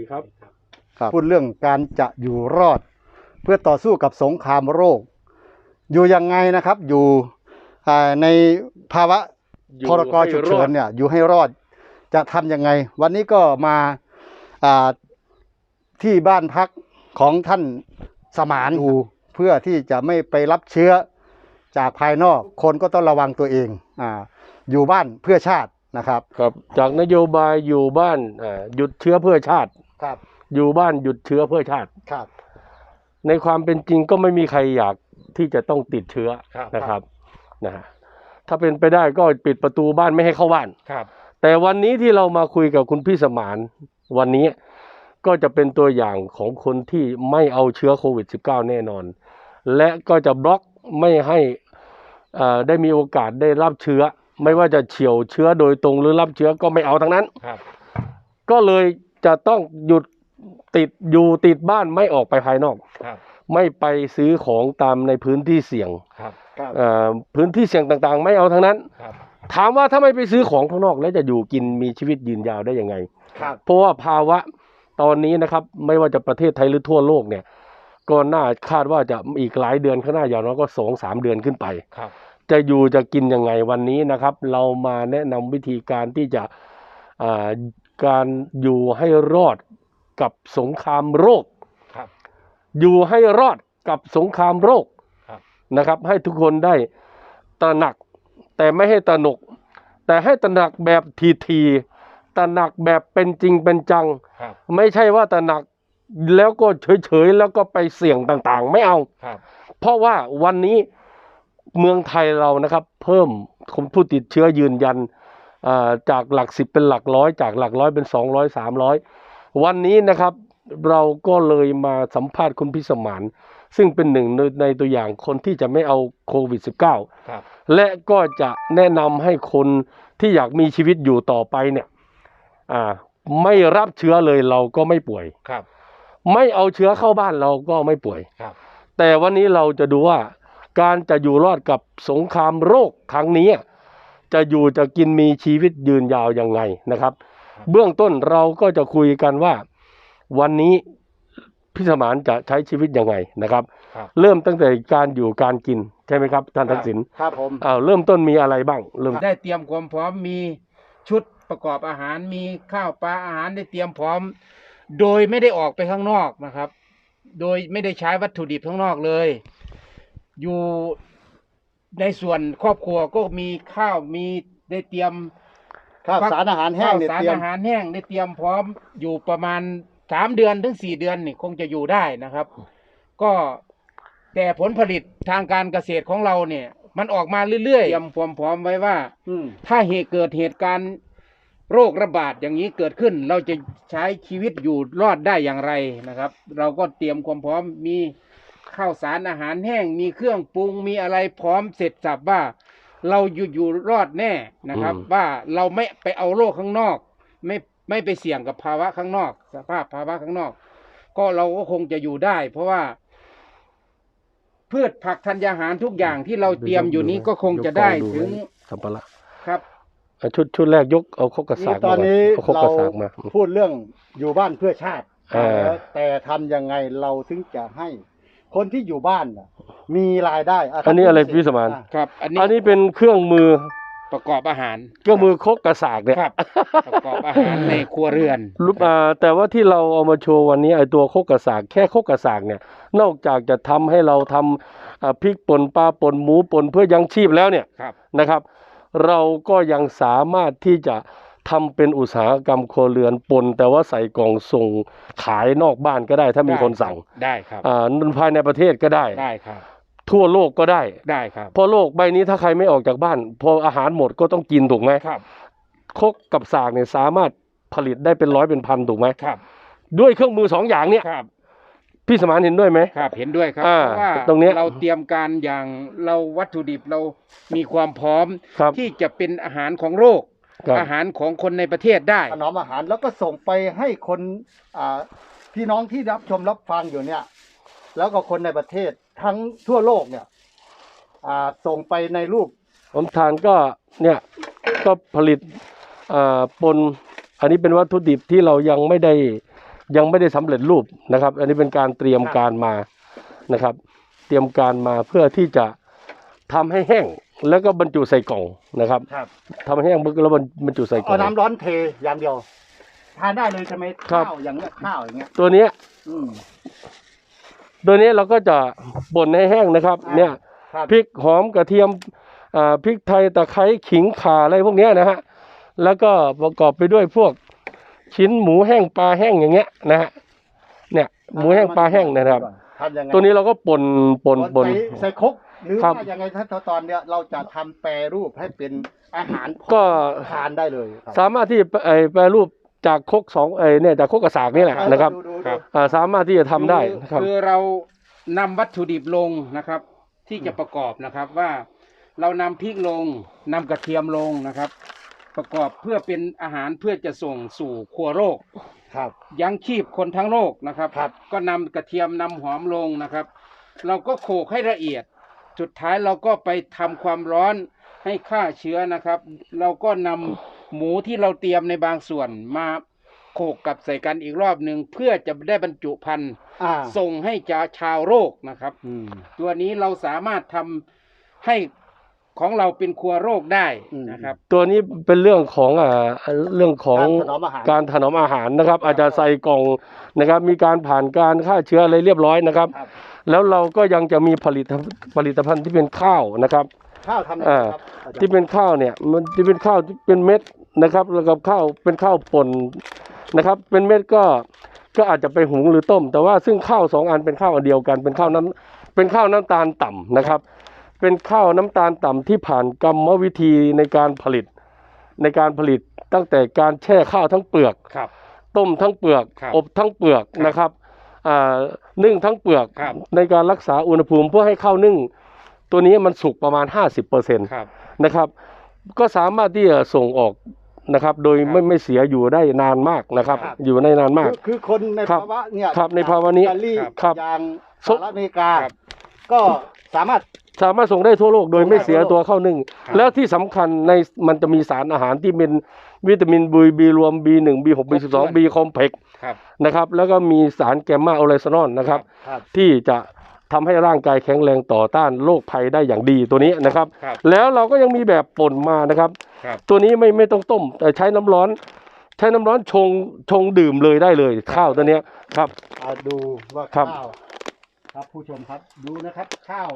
ดีครับ พูดเรื่องการจะอยู่รอด เพื่อต่อสู้กับสงครามโรค อยู่ยังไงนะครับ อยู่อ่าในภาวะอยู่พรกฉุกเฉินให้รอดเนี่ย อยู่ให้รอดจะทำยังไง วันนี้ก็มาอ่าที่บ้านพักของท่านสมานดูเพื่อที่จะไม่ไปรับเชื้อจากภายนอกคนก็ต้องระวังตัวเองอ่าอยู่บ้านเพื่อชาตินะครับ ครับ จากนโยบายอยู่บ้านอ่าหยุดเชื้อเพื่อชาติ ครับ อยู่บ้านหยุดเชื้อเพื่อชาติครับ ในความเป็นจริงก็ไม่มีใครอยากที่จะต้องติดเชื้อครับ นะครับนะฮะถ้าเป็นไปได้ก็ปิดประตูบ้านไม่ให้เข้าบ้าน ครับ แต่วันนี้ที่เรามาคุยกับคุณพี่สมานวันนี้ก็จะเป็นตัวอย่างของคนที่ไม่เอาเชื้อโควิด -19 แน่นอน และก็จะบล็อกไม่ให้อ่าได้มีโอกาสได้รับเชื้อ ไม่ว่าจะเฉียวเชื้อโดยตรงหรือรับเชื้อก็ไม่เอาทั้งนั้นครับก็เลย จะต้องหยุดติดอยู่ติดบ้านไม่ออกไปภายนอก ครับ ไม่ไปซื้อของตามในพื้นที่เสี่ยงครับครับเอ่อพื้นที่เสี่ยงต่างๆ ไม่เอาทั้งนั้น ครับถามว่าถ้าไม่ไปซื้อของข้างนอก แล้วจะอยู่กินมีชีวิตยืนยาวได้ยังไง ครับ เพราะว่าภาวะตอนนี้นะครับ ไม่ว่าจะประเทศไทยหรือทั่วโลกเนี่ย ก็น่าคาดว่าจะอีกหลายเดือนข้างหน้าอย่างน้อยก็สองสามเดือนขึ้นไป ครับ จะอยู่จะกินยังไงวันนี้นะครับ เรามาแนะนำวิธีการที่จะอ่า การอยู่ให้รอดกับสงครามโรค ครับ อยู่ให้รอดกับสงครามโรคครับ นะครับ ให้ทุกคนได้ตระหนัก แต่ไม่ให้ตระหนก แต่ให้ตระหนักแบบทีๆตระหนักแบบเป็นจริงเป็นจัง ครับ ไม่ใช่ว่าตระหนักแล้วก็เฉยๆ แล้วก็ไปเสี่ยงต่างๆ ไม่เอา ครับ เพราะว่าวันนี้เมืองไทยเรานะครับ เพิ่มคนผู้ติดเชื้อยืนยันอ่า จากหลักสิบเป็นหลักร้อยจากหลักร้อยเป็นสองร้อยสามร้อยวันนี้นะครับเราก็เลยมาสัมภาษณ์คุณพิสมานซึ่งเป็นหนึ่งในในตัวอย่างคนที่จะไม่เอาโควิด -19 ครับและก็จะแนะนำให้คนที่อยากมีชีวิตอยู่ต่อไปเนี่ยอ่าไม่รับเชื้อเลยเราก็ไม่ป่วยครับ ไม่เอาเชื้อเข้าบ้านเราก็ไม่ป่วยครับ แต่วันนี้เราจะดูว่าการจะอยู่รอดกับสงครามโรคครั้งนี้ จะอยู่จะกินมีชีวิตยืนยาวยังไงนะครับ เบื้องต้นเราก็จะคุยกันว่าวันนี้พี่สมานจะใช้ชีวิตยังไงนะครับ ครับ เริ่มตั้งแต่การอยู่การกินใช่ไหมครับท่านทักษิณครับผม อ้าวเริ่มต้นมีอะไรบ้างเริ่ม ได้เตรียมความพร้อมมีชุดประกอบอาหารมีข้าวปลาอาหารได้เตรียมพร้อม โดยไม่ได้ออกไปข้างนอกนะครับ โดยไม่ได้ใช้วัตถุดิบข้างนอกเลย อยู่ ในส่วนครอบครัวก็มีข้าวมีได้เตรียมข้าวสารอาหารแห้งข้าวเนี่ยสารเตรียม อาหารแห้งได้เตรียมพร้อมอยู่ประมาณสามเดือนถึงสี่เดือนนี่คงจะอยู่ได้นะครับ ก็แต่ผลผลิตทางการเกษตรของเราเนี่ย มันออกมาเรื่อยๆเตรียมความพร้อมไว้ว่า อืมถ้าเหตุเกิดเหตุการณ์โรคระบาดอย่างนี้เกิดขึ้น เราจะใช้ชีวิตอยู่รอดได้อย่างไรนะครับ เราก็เตรียมความพร้อมมี ข้าวสารอาหารแห้งมีเครื่องปรุงมีอะไรพร้อมเสร็จสับว่า เราอยู่อยู่รอดแน่นะครับ ว่าเราไม่ไปเอาโรคข้างนอก ไม่ไม่ไปเสี่ยงกับภาวะข้างนอก สภาพภาวะข้างนอก ก็เราก็คงจะอยู่ได้ เพราะว่า พืชผักธัญญาหารทุกอย่างที่เราเตรียมอยู่นี้ก็คงจะได้ถึงสัมภาระครับอะชุดชุดแรกยกเอาคกกระสานี่กตอนนี้เอาคกกเราระสากมาพูดเรื่องอยู่บ้านเพื่อชาติเออแล้วแต่ทำยังไงเราถึงจะให้ คนที่อยู่บ้านน่ะมีรายได้ะอันนี้อะไรท่าพี่สมานอะครับ อันนี้อันนี้เป็นเครื่องมือประกอบอาหารเครื่องมือคกกระสากเนี่ยครับประกอบอาหารในครัวเรือนรูปอ่าแต่ว่าที่เราเอามาโชว์วันนี้ไอตัวโคกกระสากแค่โคกกระสากเนี่ย นอกจากจะทำให้เราทำอ่าพริกป่นปลาป่นหมูป่นเพื่อยังชีพแล้วเนี่ย ครับ นะครับเราก็ยังสามารถที่จะ ทำเป็นอุตสาหกรรมครัวเรือนปน แต่ว่าใส่กล่องส่งขายนอกบ้านก็ได้ ถ้ามีคนสั่งได้ครับอ่าภายในประเทศก็ได้ได้ครับทั่วโลกก็ได้ได้ครับเพราะโลกใบนี้ถ้าใครไม่ออกจากบ้าน พออาหารหมดก็ต้องกินถูกไหมครับครกกับสากเนี่ยสามารถผลิตได้เป็นร้อยเป็นพันถูกไหมครับ ด้วยเครื่องมือสองอย่างเนี่ยครับพี่สมานเห็นด้วยไหมครับ เห็นด้วยครับอ่าเพราะว่าตรงเนี้ยเราเตรียมการอย่างเราวัตถุดิบเรามีความพร้อมครับที่จะเป็นอาหารของโรค ครับ อาหารของคนในประเทศได้ ถนอมอาหารแล้วก็ส่งไปให้คนอ่าพี่น้องที่รับชมรับฟังอยู่เนี่ย แล้วก็คนในประเทศทั้งทั่วโลกเนี่ยอ่าส่งไปในรูปผมทานก็เนี่ยก็ผลิตอ่าปนอันนี้เป็นวัตถุดิบที่เรายังไม่ได้ยังไม่ได้สำเร็จรูปนะครับ อันนี้เป็นการเตรียมการมานะครับ เตรียมการมาเพื่อที่จะทำให้แห้ง แล้วก็บรรจุใส่กล่องนะครับครับทำให้แห้งแล้วบรรจุใส่กล่อเอาง น้ำร้อนเทอย่างเดียว ทานได้เลยใช่ไหมครับ ข้าวอย่างเงี้ยข้าวอย่างเงี้ย ตัวเนี้ยอืม ตัวนี้เราก็จะบ่นให้แห้งนะครับ อ่า เนี่ยครับพริกหอมกระเทียมอ่าพริกไทยตะไคร้ขิงข่าอะไรพวกเนี้ยนะฮะแล้วก็ประกอบไปด้วยพวกชิ้นหมูแห้งปลาแห้งอย่างเงี้ยนะฮะเนี่ยหมูแห้งปลาแห้งเนยนะครับ ทำยังไงตัวนี้เราก็ป่นป่นป่นใส่ใส่ครก หรือครับ ว่ายังไงถ้าตอนเนี้ยเราจะทำแปรรูปให้เป็นอาหารพอก็ทานได้เลยครับสามารถที่ไอ้แปรรูปจากครกสองไอ้เนี่ยจากครกกระสากนี่แหละนะครับดูดูดู ครับ อ่าสามารถที่จะทำได้นะครับ คือเรานำวัตถุดิบลงนะครับ ที่จะประกอบนะครับว่าเรานำพริกลงนำกระเทียมลงนะครับ ประกอบเพื่อเป็นอาหารเพื่อจะส่งสู่ครัวโลก ครับ ยังชีพคนทั้งโลกนะครับ ครับ ก็นำกระเทียมนำหอมลงนะครับ เราก็โขลกให้ละเอียด สุดท้ายเราก็ไปทำความร้อนให้ฆ่าเชื้อนะครับ เราก็นำหมูที่เราเตรียมในบางส่วนมาโขลกกับใส่กันอีกรอบหนึ่งเพื่อจะได้บรรจุพันธุ์อ่าส่งให้จาชาวโลกนะครับอืมตัวนี้เราสามารถทำให้ ของเราเป็นครัวโรคได้อืมนะครับ ตัวนี้เป็นเรื่องของอ่าเรื่องของการถนอมอาหาร การถนอมอาหารนะครับ อาจจะใส่กล่องนะครับ มีการผ่านการฆ่าเชื้ออะไรเรียบร้อยนะครับ ครับ แล้วเราก็ยังจะมีผลิตผลิตภัณฑ์ที่เป็นข้าวนะครับ ข้าวทำยังไงอ่าครับอาจารย์ที่เป็นข้าวเนี่ยมันที่เป็นข้าวที่เป็นเม็ดนะครับ แล้วกับข้าวเป็นข้าวป่นนะครับ เป็นเม็ดก็ก็อาจจะไปหุงหรือต้ม แต่ว่าซึ่งข้าวสองอันเป็นข้าวอันเดียวกัน เป็นข้าวน้ำเป็นข้าวน้ำตาลต่ำนะครับ เป็นข้าวน้ำตาลต่ำที่ผ่านกรรมวิธีในการผลิต ในการผลิตตั้งแต่การแช่ข้าวทั้งเปลือก ครับ ต้มทั้งเปลือก ครับอบทั้งเปลือกนะครับอ่านึ่งทั้งเปลือก ครับ ในการรักษาอุณหภูมิเพื่อให้ข้าวนึ่ง ตัวนี้มันสุกประมาณ 50%ครับนะครับ ก็สามารถที่จะส่งออกนะครับ โดยครับไม่ไม่เสียอยู่ได้นานมากนะครับ ครับ อยู่ได้นานมาก คือคือคนในครับภาวะเนี่ยครับในภาวะนี้อิตาลีครับ อย่างสสุหรัฐอเมริกา ครับ ก็ สามารถ สามารถส่งได้ทั่วโลกโดยไม่เสียทั่วโลกตัวข้าวนึ่ง ครับ แล้วที่สำคัญในมันจะมีสารอาหารที่เป็นวิตามินบีบีรวม B1 B6 B12 B คอมเพล็กครับ นะครับ แล้วก็มีสารแกมมาโอไลซานอลนะครับ ครับ ที่จะทำให้ร่างกายแข็งแรงต่อต้านโรคภัยได้อย่างดีตัวนี้นะครับ ครับ แล้วเราก็ยังมีแบบป่นมานะครับ ครับ ตัวนี้ไม่ไม่ต้องต้ม แต่ใช้น้ำร้อน ใช้น้ำร้อนชงชงดื่มเลยได้เลย ข้าวตัวเนี้ยครับอ่าดูว่าครับ ข้าว ครับผู้ชมครับดูนะครับข้าว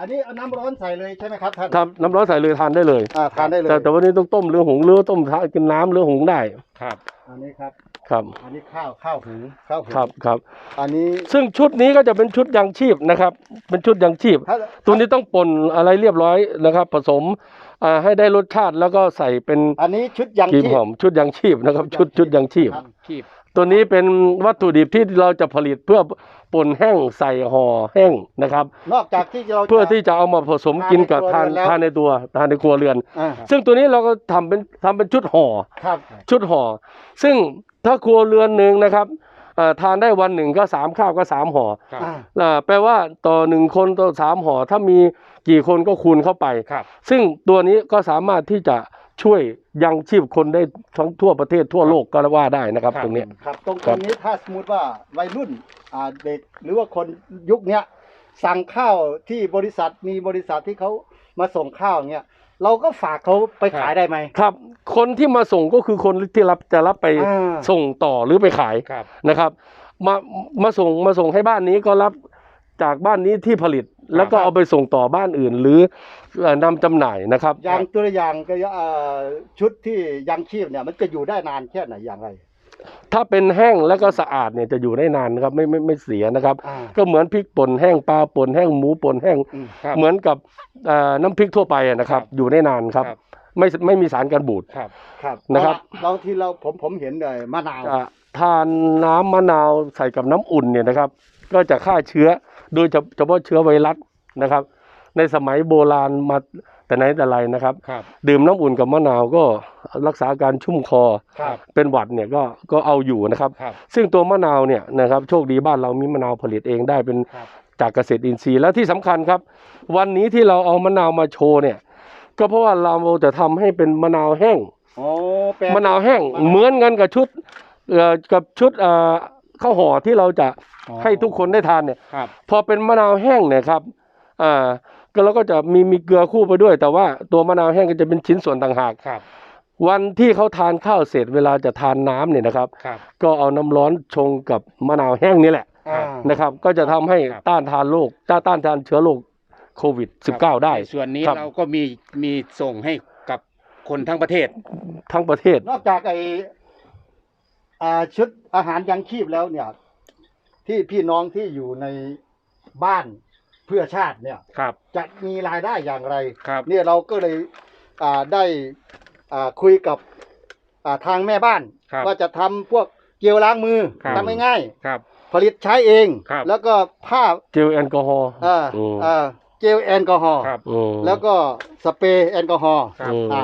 อันนี้เอาน้ำร้อนใส่เลยใช่ไหมครับท่านทำน้ำร้อนใส่เลยทานได้เลย อ่าทานได้เลยแต่แต่วันนี้ต้องต้มหรือหุงหรือว่าต้มทานกินน้ำหรือหุงได้ครับ อันนี้ครับ ครับ อันนี้ข้าวข้าวหุงข้าวหุงครับครับ อันนี้ซึ่งชุดนี้ก็จะเป็นชุดยังชีพนะครับ เป็นชุดยังชีพ ถ้าตัวนี้ต้องป่นอะไรเรียบร้อยนะครับ ผสมอ่าให้ได้รสชาติแล้วก็ใส่เป็นอันนี้ชุดยังกลีบชีพหอมชุดยังชีพนะครับ ชุดชุดยังชีพ ครับ คีบ ตัวนี้เป็นวัตถุดิบที่เราจะผลิตเพื่อป่นแห้งใส่ห่อแห้งนะครับ นอกจากที่เราจะ เพื่อที่จะเอามาผสมกินกับทานทานในครัวเรือนแล้วทานในตัวทานในครัวเรือน อ่าซึ่งตัวนี้เราก็ทำเป็นทำเป็นชุดห่อ ครับ ชุดห่อ ซึ่งถ้าครัวเรือนหนึ่งนะครับเอ่อทานได้วันหนึ่งก็สามข้าวก็สามห่อครับ อ่า อ่าแปลว่าต่อหนึ่งคนต่อสามห่อถ้ามีกี่คนก็คูณเข้าไป ครับ ซึ่งตัวนี้ก็สามารถที่จะ ช่วยยังชีพคนได้ทั้งทั่วประเทศทั่วโลกก็ว่าได้นะครับ ครับ ตรงเนี้ย ครับตรงคตรัรบ งนี้ถ้าสมมติว่าวัยรุ่นอ่าเด็กหรือว่าคนยุคเนี้ยสั่งข้าวที่บริษัทมีบริษัทที่เขามาส่งข้าวเงี้ยเราก็ฝากเขาไปขายได้ไหม ครับ คนที่มาส่งก็คือคนที่รับจะรับไปอ่า ส่งต่อหรือไปขายครับ นะครับ มามาส่งมาส่งให้บ้านนี้ก็รับ จากบ้านนี้ที่ผลิตแล้วก็เอาไปส่งต่อบ้านอื่น หรือเอ่อนำจำหน่ายนะครับอย่างตัวอย่างก็เอ่อชุดที่ยังชีพเนี่ยมันจะอยู่ได้นานแค่ไหนอย่างไรถ้าเป็นแห้งแล้วก็สะอาดเนี่ยจะอยู่ได้นานนะครับไม่ไม่ไม่เสียนะครับ อ่าก็เหมือนพริกป่นแห้งปลาป่นแห้งหมูป่นแห้ง อืมครับ เหมือนกับเอ่อน้ำพริกทั่วไปอะนะครับครับอยู่ได้นานครับ ครับ ไม่ไม่มีสารกันบูด ครับ ครับนะครับบางทีเราผมผมเห็นเลยมะนาวจะทานน้ำมะนาวใส่กับน้ำอุ่นเนี่ยนะครับ ก็จะฆ่าเชื้อ โดยเฉพาะเชื้อไวรัสนะครับ ในสมัยโบราณมาแต่ไหนแต่ไรนะครับครับดื่มน้ำอุ่นกับมะนาวก็รักษาอาการชุ่มคอครับเป็นหวัดเนี่ยก็ก็เอาอยู่นะครับครับซึ่งตัวมะนาวเนี่ยนะครับโชคดีบ้านเรามีมะนาวผลิตเองได้เป็นครับจากเกษตรอินทรีย์และที่สำคัญครับ วันนี้ที่เราเอามะนาวมาโชว์เนี่ย ก็เพราะว่าเราจะทำให้เป็นมะนาวแห้งโอ้แปลมะนาวแห้งเหมือนกันกับชุดเอ่อกับชุดเอ่อ ข้าวห่อที่เราจะอ๋อให้ทุกคนได้ทานเนี่ย ครับ พอเป็นมะนาวแห้งเนี่ยครับอ่าก็เราก็จะมีมีเกลือคู่ไปด้วย แต่ว่าตัวมะนาวแห้งก็จะเป็นชิ้นส่วนต่างหาก ครับ วันที่เขาทานข้าวเสร็จเวลาจะทานน้ำเนี่ยนะครับ ครับ ก็เอาน้ำร้อนชงกับมะนาวแห้งนี่แหละครับนะครับ ก็จะทำให้ครับ ต้านทานโรคต้านต้านทานเชื้อโรคโควิด -19 ได้ ในส่วนนี้ครับ เราก็มีมีส่งให้กับคนทั้งประเทศ ทั้งประเทศ นอกจากไอ อ่าชุดอาหารยังชีพแล้วเนี่ย ที่พี่น้องที่อยู่ในบ้านเพื่อชาติเนี่ย ครับ จะมีรายได้อย่างไร ครับ เนี่ยเราก็เลยอ่าได้อ่าคุยกับอ่าทางแม่บ้าน ครับว่าจะทำพวกเจลล้างมือครับ ทำง่ายครับ ๆผลิตใช้เอง ครับ แล้วก็ผ้าเจลแอลกอฮอล์อ่าอืมอ่าเจลแอลกอฮอล์ครับ อืม แล้วก็สเปรย์แอลกอฮอล์ครับ อืม อ่า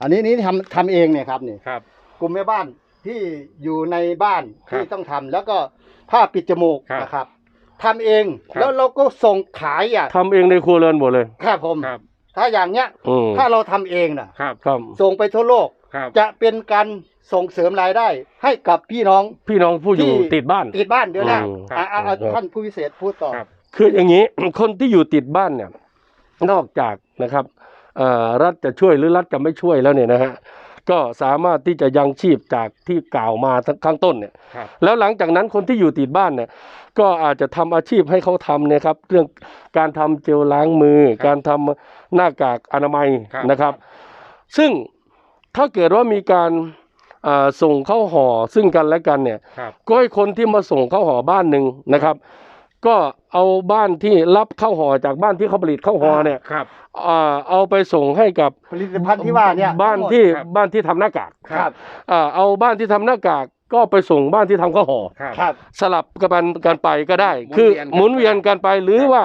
อันนี้นี่ทำทำเองเนี่ยครับนี่ครับ กลุ่มแม่บ้าน ที่อยู่ในบ้านครับที่ต้องทำแล้วก็ผ้าปิดจมูกครับนะครับทำเองครับ แล้วเราก็ส่งขายอะทำเองในครัวเรือนหมดเลย ครับผม ครับ ถ้าอย่างเนี้ย อืมถ้าเราทำเองน่ะ ครับ ครับ ส่งไปทั่วโลกครับ จะเป็นการส่งเสริมรายได้ ให้กับพี่น้อง พี่น้องผู้อยู่ที่ ติดบ้าน ติดบ้านเดี๋ยวนะอืมอ่าอ่าอ่าครับ ท่านผู้พิเศษพูดต่อ ครับ คืออย่างนี้ คนที่อยู่ติดบ้านเนี่ย นอกจากนะครับเอ่อรัฐจะช่วยหรือรัฐจะไม่ช่วยแล้วเนี่ยนะฮะ ก็สามารถที่จะยังชีพจากที่กล่าวมาทั้งข้างต้นเนี่ยครับ แล้วหลังจากนั้นคนที่อยู่ติดบ้านเนี่ยก็อาจจะทำอาชีพให้เขาทำเนี่ยครับ เรื่องการทำเจลล้างมือ ครับการทำหน้ากากอนามัยครับ นะครับ ซึ่งถ้าเกิดว่ามีการอ่าส่งเข้าห่อซึ่งกันและกันเนี่ย ครับ ก็ให้คนที่มาส่งเข้าห่อบ้านหนึ่งนะครับ ก็เอาบ้านที่รับเข้าห่อจากบ้านที่เขาผลิตเข้าห่อเนี่ยครับอ่าเอาไปส่งให้กับผลิตภัณฑ์ที่ว่าเนี่ยบ้านทั้งหมดที่ครับบ้านที่ทำหน้ากากครับอ่าเอาบ้านที่ทำหน้ากากก็ไปส่งบ้านที่ทำข้าวห่อ ครับครับ สลับกันกันไปก็ได้ หมุนคือเวียนกันหมุนเวียนกันไปหรือครับ ว่า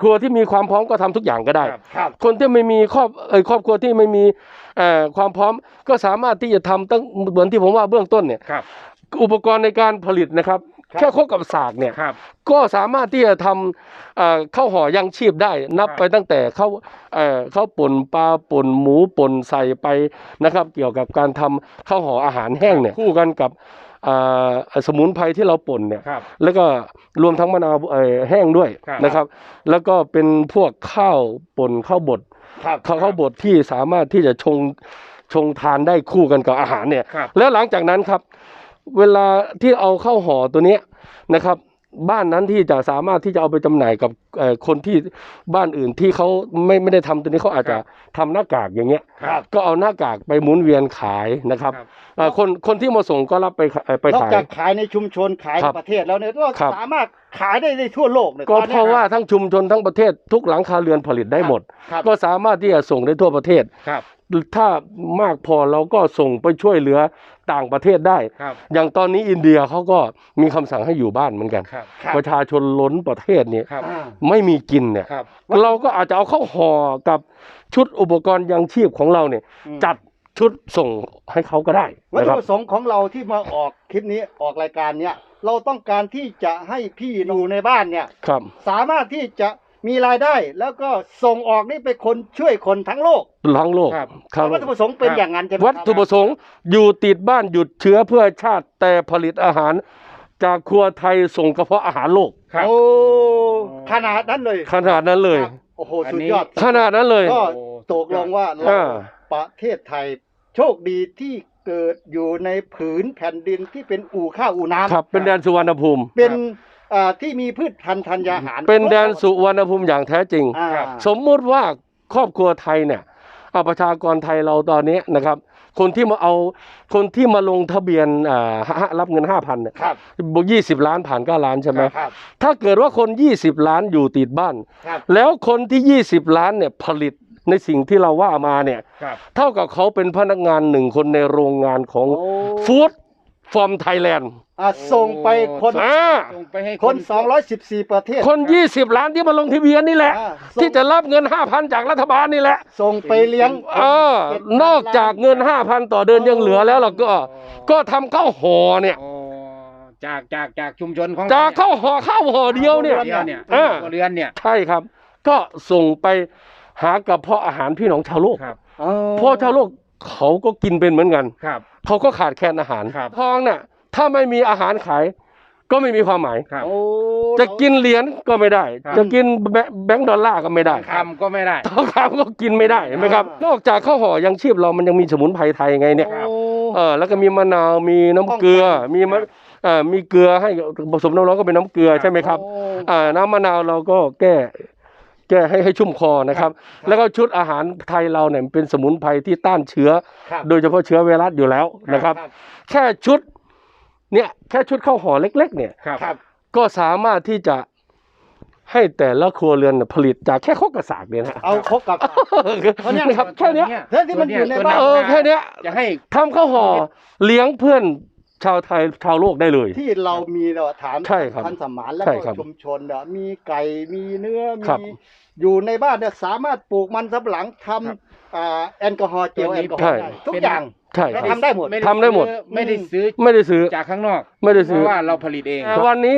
ครัวที่มีความพร้อมก็ทำทุกอย่างก็ได้ ครับครับคนที่ไม่มีครอบเอยครอบครัวที่ไม่มีเอ่อความพร้อมก็สามารถที่จะทำตั้งเหมือนที่ผมว่าเบื้องต้นเนี่ย ครับ อุปกรณ์ในการผลิตนะครับครับ แค่ครกกับสากเนี่ยครับ ก็สามารถที่จะทำเอ่อข้าวห่อยังชีพได้นับครับไปตั้งแต่ข้าวเอ่อข้าวป่นปลาป่นหมูป่นใส่ไปนะครับ เกี่ยวกับการทำข้าวห่ออาหารแห้งเนี่ยคู่กันกับเอ่อสมุนไพรที่เราป่นเนี่ยครับแล้วก็รวมทั้งมะนาวเอ่อแห้งด้วยครับนะครับ แล้วก็เป็นพวกข้าวป่นข้าวบดครับข้าวข้าวบดที่สามารถที่จะชงชงทานได้คู่กันกับอาหารเนี่ยครับแล้วหลังจากนั้นครับ เวลาที่เอาเข้าห่อตัวเนี้ยนะครับ บ้านนั้นที่จะสามารถที่จะเอาไปจำหน่ายกับเอ่อคนที่บ้านอื่นที่เขาไม่ไม่ได้ทำตัวนี้เขาอาจจะทำหน้ากากอย่างเงี้ยครับก็เอาหน้ากากไปหมุนเวียนขายนะครับครับเอ่อคนคนที่มาส่งก็รับไปขายไปนอกขายจากขายในชุมชนขายครัในบประเทศแล้วเนี่ยก็ครับสามารถขายได้ในทั่วโลกเลยก็ตอนเพนี้ยราะว่าทั้งชุมชนทั้งประเทศทุกหลังคาเรือนผลิตได้หมดครับก็สามารถที่จะส่งได้ทั่วประเทศครับ ถ้ามากพอเราก็ส่งไปช่วยเหลือต่างประเทศได้ ครับ อย่างตอนนี้อินเดียเขาก็มีคำสั่งให้อยู่บ้านเหมือนกัน ครับ ครับ ประชาชนล้นประเทศเนี่ยครับอ่าไม่มีกินเนี่ย ครับ เราก็อาจจะเอาเข้าห่อกับชุดอุปกรณ์ยังชีพของเราเนี่ยอืมจัดชุดส่งให้เขาก็ได้วัตนะถุครับ ประสงค์ของเราที่มาออกคลิปนี้ออกรายการเนี่ยเราต้องการที่จะให้พี่อยู่ในบ้านเนี่ย ครับ สามารถที่จะ มีรายได้แล้วก็ส่งออกนี่ไปคนช่วยคนทั้งโลก ทั้งโลกครับครับวัตถุประสงค์เป็นครับอย่างนั้นใช่ไหมวัตถุประสงค์อยู่ติดบ้านหยุดเชื้อเพื่อชาติแต่ผลิตอาหาร จากครัวไทยส่งกระเพาะอาหารโลกครับโอ้ขนาดนั้นเลย ขนาดนั้นเลยครับโอ้โหอันสุดนี้ยอดขนาดนั้นเลยก็โอ้ตกลงว่าเราอ่าประเทศไทยโชคดีที่เกิดอยู่ในผืนแผ่นดินที่เป็นอู่ข้าวอู่น้ำครับ เป็นแดนสุวรรณภูมิเป็น อ่าที่มีพืชพันธุ์ธัญญาหารเป็นแดนสุวรรณภูมิอย่างแท้จริง อ่าครับสมมุติว่าครอบครัวไทยเนี่ยเอาประชากรไทยเราตอนนี้นะครับ คนที่มาเอาคนที่มาลงทะเบียนอ่าฮะรับเงินห้าพันเนี่ยครับบอกยี่สิบล้านผ่านเก้าล้านใช่ไหมครับ ถ้าเกิดว่าคนยี่สิบล้านอยู่ติดบ้าน ครับ แล้วคนที่ยี่สิบล้านเนี่ยผลิตในสิ่งที่เราว่ามาเนี่ย ครับ เท่ากับเขาเป็นพนักงานหนึ่งคนในโรงงานของโอ้ ฟู้ด ฟอร์มไทยแลนด์ อ่าส่งไปคนอ่า ส่งไปให้คน 214 ประเทศคนยี่สิบล้านที่มาลงทะเบียนนี่แหละ อ่าส่งที่จะรับเงินห้าพันจากรัฐบาลนี่แหละ ส่งไปเลี้ยงเออนอกจากเงินห้าพันต่อเดือนยังเหลือแล้วเราก็ ก็ทำข้าวห่อเนี่ยโอ้จากจากจากชุมชนของจากข้าวห่อข้าวห่อเดียวเนี่ย เดียวเนี่ยเออ ครัวเรือนเนี่ยใช่ครับ ก็ส่งไปหากระเพาะอาหารพี่น้องชาวโลก ครับอ๋อเพราะชาวโลก เขาก็กินเป็นเหมือนกัน ครับ เขาก็ขาดแคลนอาหารครับ ทองเนี่ยถ้าไม่มีอาหารขาย ก็ไม่มีความหมาย ครับโอ้จะกินเหรียญก็ไม่ได้ครับจะกินแบแบงค์ดอลลาร์ก็ไม่ได้คำก็ไม่ได้ ทองคำก็กินไม่ได้เห็นไหมครับ นอกจากข้าวห่อยังชีพเรามันยังมีสมุนไพรไทยไงเนี่ย ครับ โอ้ เออแล้วก็มีมะนาวมีน้ำเกลือมีมะเอ่อมีเกลือให้ผสมน้ำร้อนก็เป็นน้ำเกลือใช่ไหมครับโอ้ อ่าน้ำมะนาวเราก็แก้ แก้ให้ให้ชุ่มคอนะครับ แล้วก็ชุดอาหารไทยเราเนี่ยเป็นสมุนไพรที่ต้านเชื้อ ครับโดยเฉพาะเชื้อไวรัสอยู่แล้วนะครับ แค่ชุดเนี่ยแค่ชุดข้าวห่อเล็ก ๆ เนี่ย ครับ ครับ ก็สามารถที่จะให้แต่ละครัวเรือนน่ะผลิตจากแค่ข้อกระสากเนี่ยนะเอาครบกับนะครับแค่เนี้ยเฮ้ยที่มันอยู่ในบ้าน เออแค่เนี้ยจะให้ ทำข้าวห่อเลี้ยงเพื่อน ชาวไทยชาวโลกได้เลย ที่เรามีเราถามใช่ครับท่านสมานแล้วใช่ก็ครับชุมชนเนี่ยมีไก่มีเนื้อครับมีอยู่ในบ้านเนี่ยสามารถปลูกมันสำปะหลังทครับำอ่าแอลกอฮอล์เจลตัวแอนี้ลกอฮอล์ใช่ได้ทุกอย่างใช่คแล้รัวบทำได้หมดทำได้หมดซื้อไม่ได้ซื้อไม่ได้ซื้อจากข้างนอก ไม่ได้ซื้อเพราะว่าเราผลิตเองแต่วันนี้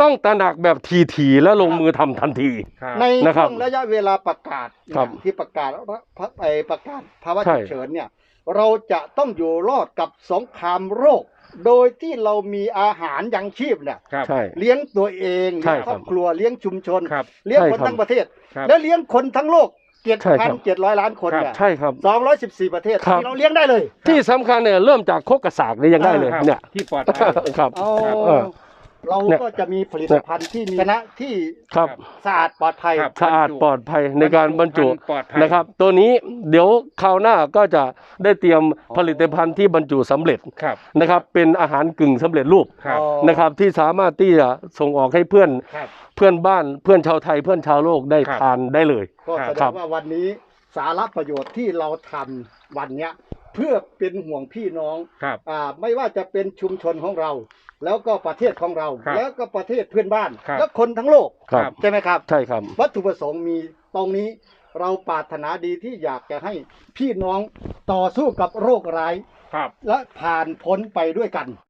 ต้องตระหนักแบบทีๆแล้วลงมือทำทันทีครับในนะครัช่บวงระยะเวลาประกาศครับเนี่ยที่ประกาศไอประกาศภาวะใช่ฉุกเฉินเนี่ย เราจะต้องอยู่รอดกับสงครามโรค โดยที่เรามีอาหารยังชีพเนี่ยครับ ใช่ เลี้ยงตัวเองใช่เลี้ยงคครับรอบครัวเลี้ยงชุมชน ครับเลี้ยงใช่คนครับทั้งประเทศ ครับ และเลี้ยงคนทั้งโลกเจ็ดใช่คพัรันบเจ็ดร้อยล้านคนครับเนี่ยใช่ครับ สองร้อยสิบสี่ประเทศครับ ที่เราเลี้ยงได้เลย ที่สำคัญเนี่ยเริ่มจากโคกกระสากเนี่ยยังได้เลยครับเนี่ยที่ปลอดภัย ครับ เอาเออ เราเนี่ยก็จะมีผลิตภัณฑ์ที่มีคณะที่ครับสะอาดปลอดภัยครับสะอาดปลอดภัยในการบรรจุปลอดภัยนะครับ ตัวนี้เดี๋ยวคราวหน้าก็จะได้เตรียมผลิตภัณฑ์ที่บรรจุสำเร็จครับนะครับ เป็นอาหารกึ่งสำเร็จรูปครับอ๋อนะครับ ที่สามารถที่จะส่งออกให้เพื่อนครับเพื่อนบ้านเพื่อนชาวไทยเพื่อนชาวโลกได้ครับทานได้เลยก็แสดครังบว่าวันนี้สาระประโยชน์ที่เราทำวันเนี้ยเพื่อเป็นห่วงพี่น้องครับอ่าไม่ว่าจะเป็นชุมชนของเรา แล้วก็ประเทศของเรา ครับแล้วก็ประเทศเพื่อนบ้าน ครับ และคนทั้งโลกครับ ใช่ไหมครับ ใช่ครับ วัตถุประสงค์มีตรงนี้เราปรารถนาดีที่อยากจะให้พี่น้องต่อสู้กับโรคร้าย ครับ และผ่านพ้นไปด้วยกัน